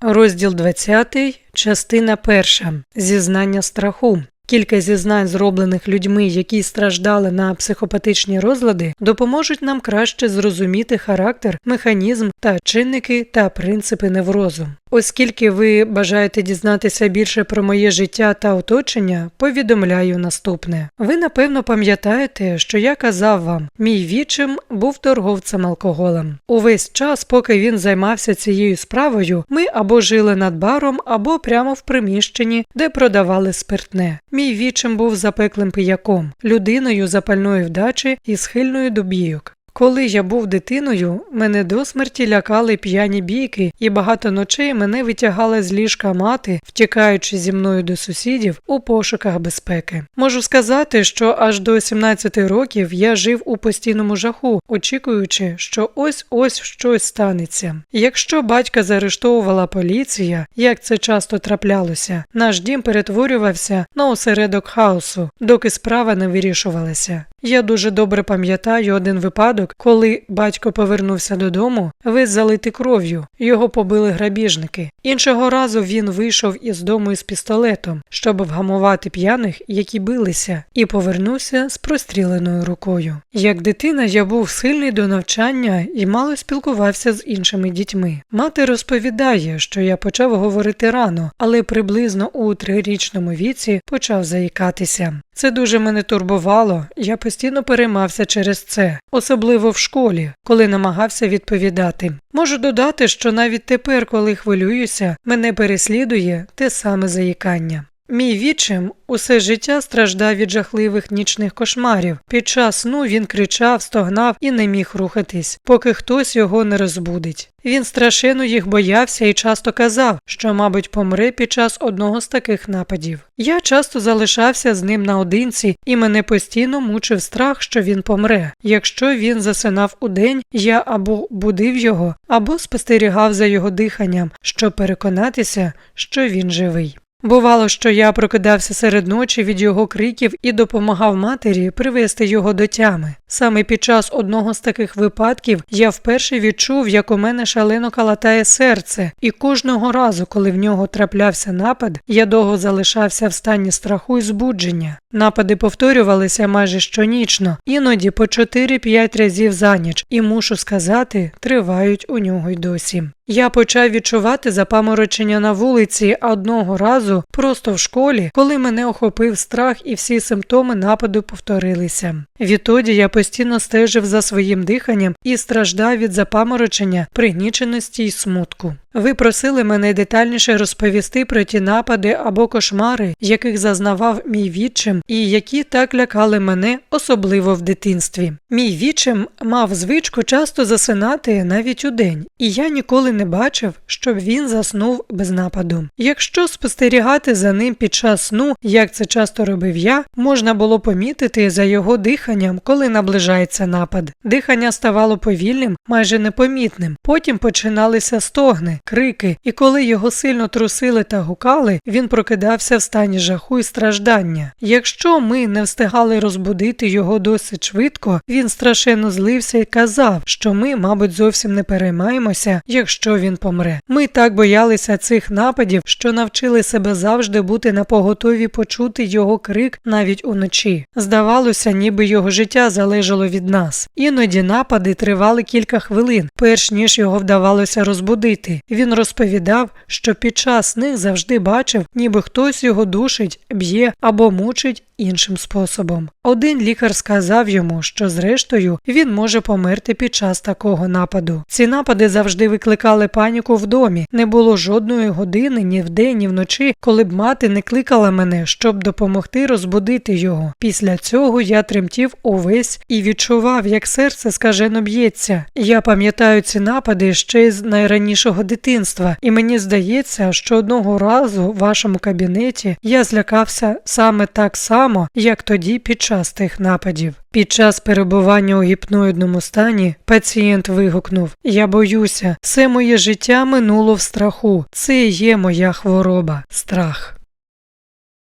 Розділ 20, частина 1. Зізнання страху. Кілька зізнань, зроблених людьми, які страждали на психопатичні розлади, допоможуть нам краще зрозуміти характер, механізм та чинники та принципи неврозу. Оскільки ви бажаєте дізнатися більше про моє життя та оточення, повідомляю наступне. Ви напевно пам'ятаєте, що я казав вам, мій вічим був торговцем алкоголем. Увесь час, поки він займався цією справою, ми або жили над баром, або прямо в приміщенні, де продавали спиртне. Мій вічим був запеклим пияком, людиною запальної вдачі і схильною до бійок. Коли я був дитиною, мене до смерті лякали п'яні бійки, і багато ночей мене витягала з ліжка мати, втікаючи зі мною до сусідів у пошуках безпеки. Можу сказати, що аж до 17 років я жив у постійному жаху, очікуючи, що ось ось щось станеться. Якщо батька заарештовувала поліція, як це часто траплялося, наш дім перетворювався на осередок хаосу, доки справа не вирішувалася. Я дуже добре пам'ятаю один випадок, коли батько повернувся додому, весь залитий кров'ю, його побили грабіжники. Іншого разу він вийшов із дому із пістолетом, щоб вгамувати п'яних, які билися, і повернувся з простріленою рукою. Як дитина я був схильний до навчання і мало спілкувався з іншими дітьми. Мати розповідає, що я почав говорити рано, але приблизно у трирічному віці почав заїкатися. Це дуже мене турбувало, я постійно переймався через це, особливо в школі, коли намагався відповідати. Можу додати, що навіть тепер, коли хвилююся, мене переслідує те саме заїкання. Мій відчим усе життя страждав від жахливих нічних кошмарів. Під час сну він кричав, стогнав і не міг рухатись, поки хтось його не розбудить. Він страшенно їх боявся і часто казав, що, мабуть, помре під час одного з таких нападів. Я часто залишався з ним наодинці, і мене постійно мучив страх, що він помре. Якщо він засинав удень, я або будив його, або спостерігав за його диханням, щоб переконатися, що він живий. Бувало, що я прокидався серед ночі від його криків і допомагав матері привести його до тями. Саме під час одного з таких випадків я вперше відчув, як у мене шалено калатає серце, і кожного разу, коли в нього траплявся напад, я довго залишався в стані страху і збудження. Напади повторювалися майже щонічно, іноді по 4-5 разів за ніч, і мушу сказати, тривають у нього й досі. Я почав відчувати запаморочення на вулиці одного разу просто в школі, коли мене охопив страх і всі симптоми нападу повторилися. Відтоді я постійно стежив за своїм диханням і страждав від запаморочення, пригніченості й смутку. Ви просили мене детальніше розповісти про ті напади або кошмари, яких зазнавав мій відчим, і які так лякали мене, особливо в дитинстві. Мій відчим мав звичку часто засинати навіть у день, і я ніколи не бачив, щоб він заснув без нападу. Якщо спостерігати за ним під час сну, як це часто робив я, можна було помітити за його диханням, коли наближається напад. Дихання ставало повільним, майже непомітним. Потім починалися стогни крики, і коли його сильно трусили та гукали, він прокидався в стані жаху і страждання. Якщо ми не встигали розбудити його досить швидко, він страшенно злився і казав, що ми, мабуть, зовсім не переймаємося, якщо він помре. Ми так боялися цих нападів, що навчили себе завжди бути на поготові почути його крик навіть уночі. Здавалося, ніби його життя залежало від нас. Іноді напади тривали кілька хвилин, перш ніж його вдавалося розбудити. Він розповідав, що під час них завжди бачив, ніби хтось його душить, б'є або мучить іншим способом. Один лікар сказав йому, що зрештою він може померти під час такого нападу. Ці напади завжди викликали паніку в домі. Не було жодної години ні вдень, ні вночі, коли б мати не кликала мене, щоб допомогти розбудити його. Після цього я тремтів увесь і відчував, як серце скажено б'ється. Я пам'ятаю ці напади ще з найранішого дитинства, і мені здається, що одного разу в вашому кабінеті я злякався саме так само, як тоді під час тих нападів. Під час перебування у гіпноїдному стані пацієнт вигукнув: Я боюся, все моє життя минуло в страху. Це є моя хвороба, страх.